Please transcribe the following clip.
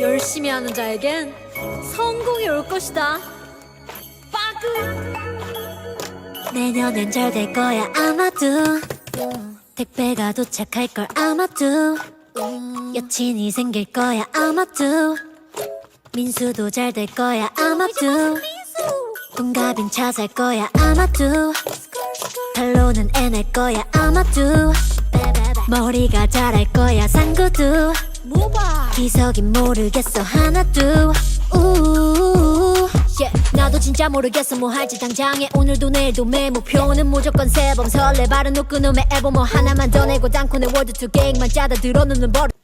열심히 하는 자에겐 성공이 올 것이다. 빠그. 내년엔 잘될 거야 아마도 택배가 도착할 걸 아마도 여친이 생길 거야 아마도 민수도 잘 될 거야 아마도 동갑인 차살 거야 아마도 팔로는 애낼 거야 아마도 머리가 자랄 거야 상구도. 기석이 모르겠어. 하나도 우. yeah, 나도 진짜 모르겠어. 뭐 할지 당장에 오늘도 내일도 매 목표는 무조건 세범. 설레 바른 웃고 놈의 앨범 뭐 하나만 더 내고 내 월드 투 계획만 짜다 들어놓는 버릇